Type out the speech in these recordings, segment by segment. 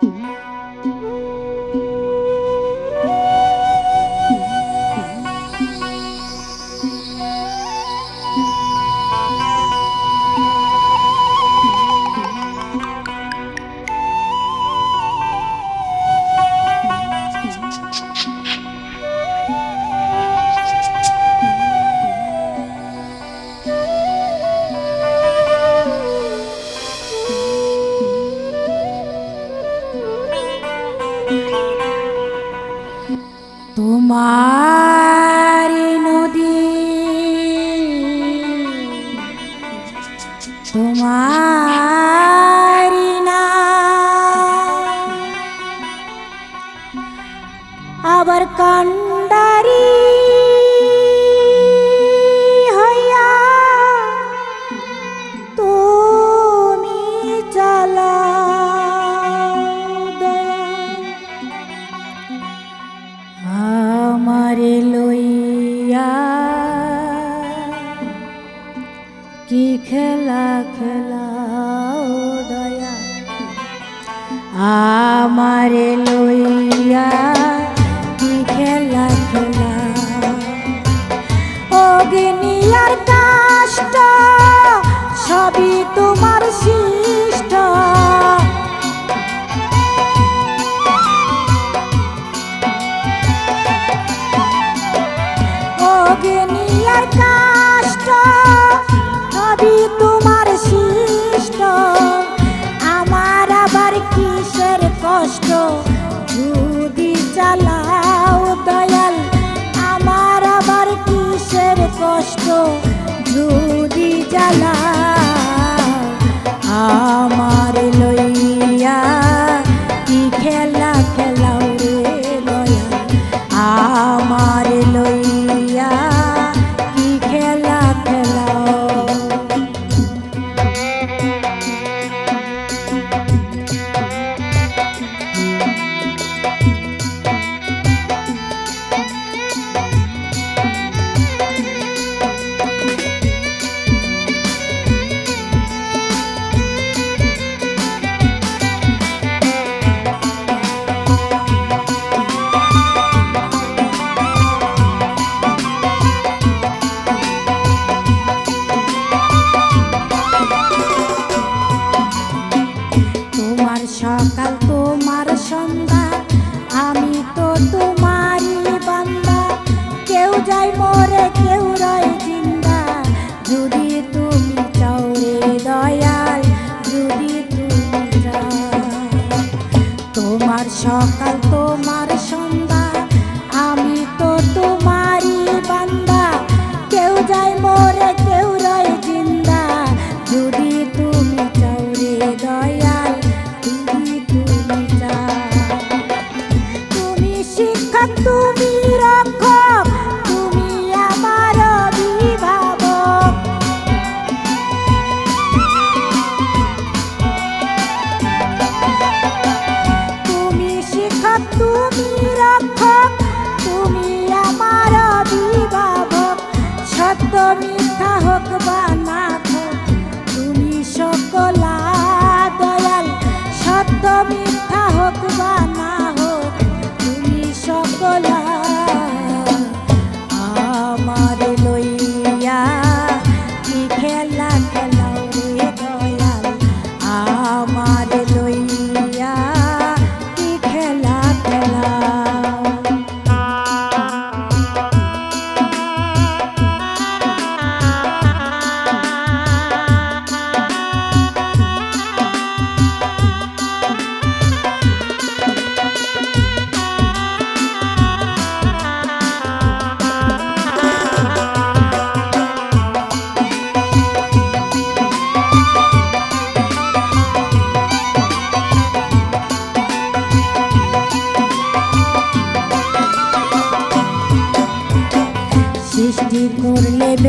Mm-hmm. তোমার নদী তোমার আমারে লইয়া কি খেলা খেলা? অগ্নি আর কাষ্ট সবই তোমার সি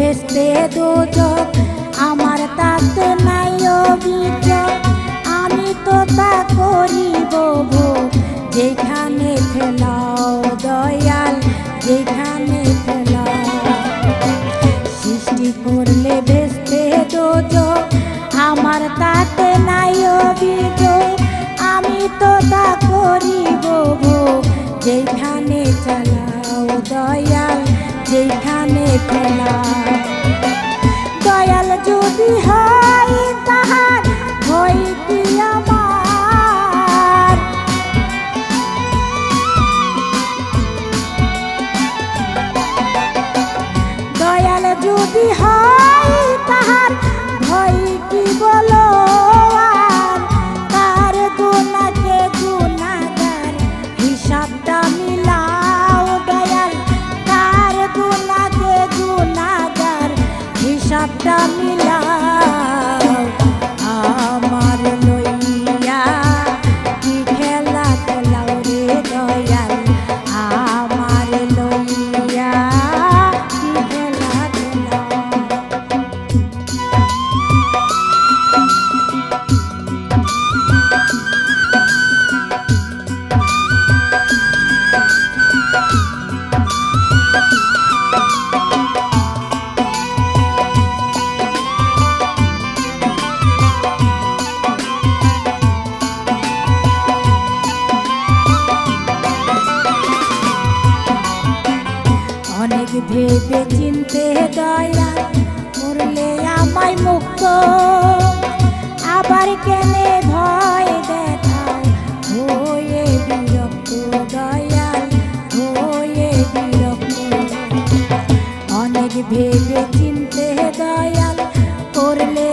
বেসতে দুজন। হয় তাহার ভয় কি বলো ভেবে চিনতে দয়া, মরলে আমায় মুক্ত। আবার কেনে ভয় দেখা হয়ে বিরক্ত দয়া হয়ে বিরক্ত অনেক ভেবে চিনতে দয়া করলে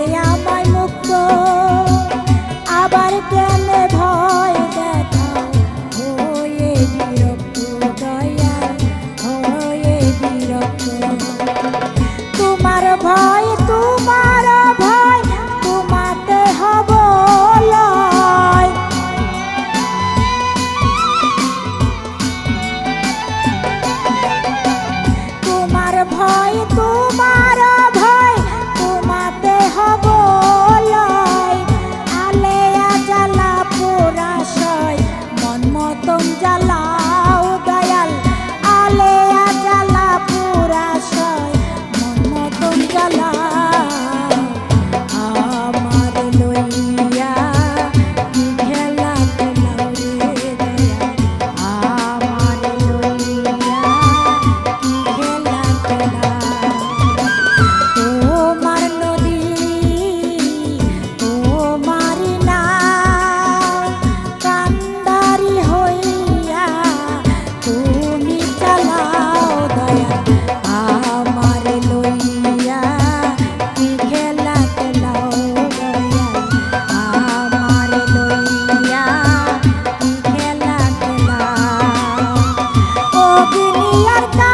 আর